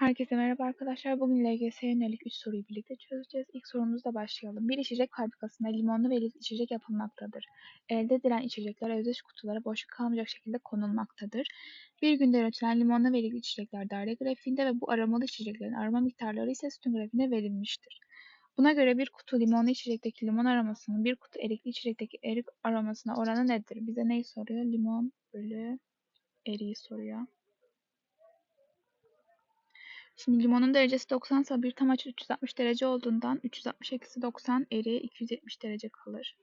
Herkese merhaba arkadaşlar. Bugün LGS'ye yönelik 3 soruyu birlikte çözeceğiz. İlk sorumuzla başlayalım. Bir içecek fabrikasında limonlu ve içecek yapılmaktadır. Elde edilen içecekler özdeş kutulara boşluk kalmayacak şekilde konulmaktadır. Bir günde üretilen limonlu ve içecekler daire grafiğinde ve bu aromalı içeceklerin aroma miktarları ise sütun grafiğinde verilmiştir. Buna göre bir kutu limonlu içecekteki limon aromasının bir kutu erikli içecekteki erik aromasına oranı nedir? Bize neyi soruyor? Limon bölü eriği soruyor. Şimdi limonun derecesi 90 ise bir tam açı 360 derece olduğundan 360 eksi 90 eriğe 270 derece kalır.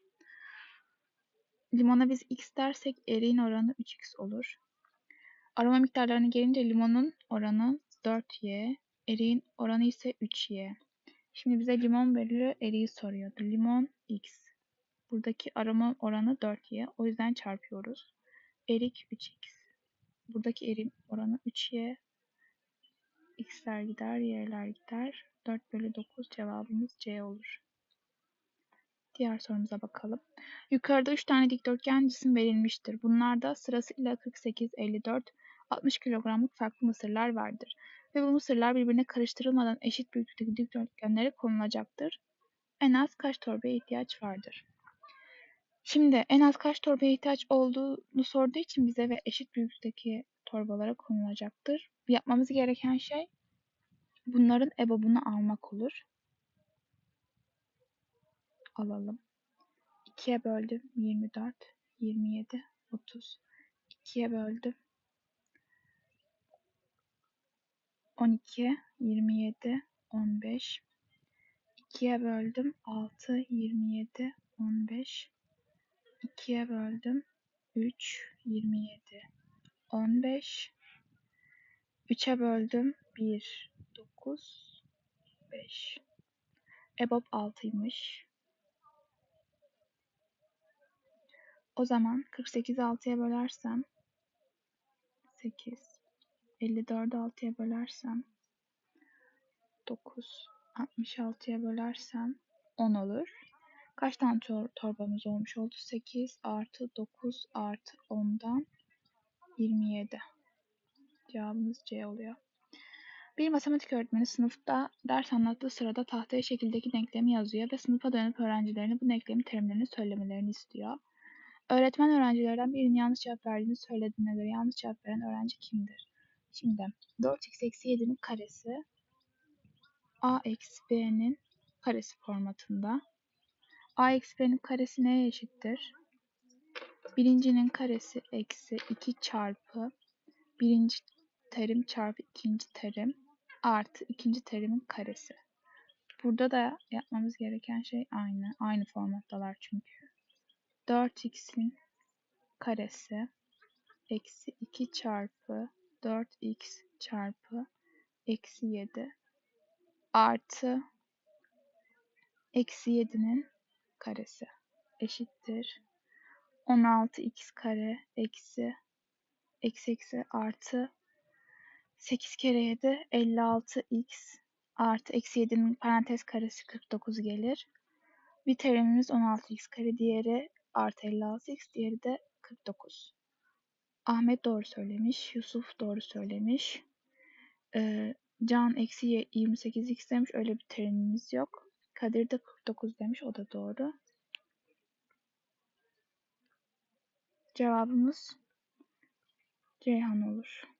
Limona biz x dersek eriğin oranı 3x olur. Aroma miktarlarını gelince limonun oranı 4y, eriğin oranı ise 3y. Şimdi bize limon bölü eriği soruyordu. Limon x. Buradaki aroma oranı 4y. O yüzden çarpıyoruz. Erik 3x. Buradaki eriğin oranı 3y x'ler gider, y'ler gider. 4 bölü 9 cevabımız C olur. Diğer sorumuza bakalım. Yukarıda 3 tane dikdörtgen cisim verilmiştir. Bunlarda sırasıyla 48, 54, 60 kilogramlık farklı mısırlar vardır. Ve bu mısırlar birbirine karıştırılmadan eşit büyüklükteki dikdörtgenlere konulacaktır. En az kaç torbaya ihtiyaç vardır? Şimdi en az kaç torbaya ihtiyaç olduğunu sorduğu için bize ve eşit büyüklükteki torbalara konulacaktır. Yapmamız gereken şey bunların ebobunu almak olur. Alalım. 2'ye böldüm 24, 27, 30. 2'ye böldüm 12, 27, 15. 2'ye böldüm 6, 27, 15. 2'ye böldüm 3, 27, 15. 3'e böldüm 1, 9, 5. EBOB 6'ymış. O zaman 48'i 6'ya bölersem 8. 54'ü 6'ya bölersem 9. 66'ya bölersem 10 olur. Kaç tane tor torbamız olmuş oldu? 8 artı 9 artı 10'dan 27. Cevabımız C oluyor. Bir matematik öğretmeni sınıfta ders anlattığı sırada tahtaya şekildeki denklemi yazıyor ve sınıfa dönüp öğrencilerine bu denklemin terimlerini söylemelerini istiyor. Öğretmen öğrencilerden birinin yanlış cevap verdiğini söylediğine göre yanlış cevap veren öğrenci kimdir? Şimdi 4x eksi 7'nin karesi a eksi b'nin karesi formatında. a eksi b'nin karesi neye eşittir? Birincinin karesi eksi 2 çarpı birinci terim çarpı ikinci terim artı ikinci terimin karesi. Burada da yapmamız gereken şey aynı. Aynı formattalar çünkü. 4x'in karesi eksi 2 çarpı 4x çarpı eksi 7 artı eksi 7'nin karesi eşittir. 16x kare eksi eksi eksi artı 8 kere 7 56x artı eksi 7'nin parantez karesi 49 gelir. Bir terimimiz 16x kare diğeri artı 56x diğeri de 49. Ahmet doğru söylemiş. Yusuf doğru söylemiş. Ee, Can eksi 28x demiş. Öyle bir terimimiz yok. Kadir de 49 demiş. O da doğru. Cevabımız Ceyhan olur.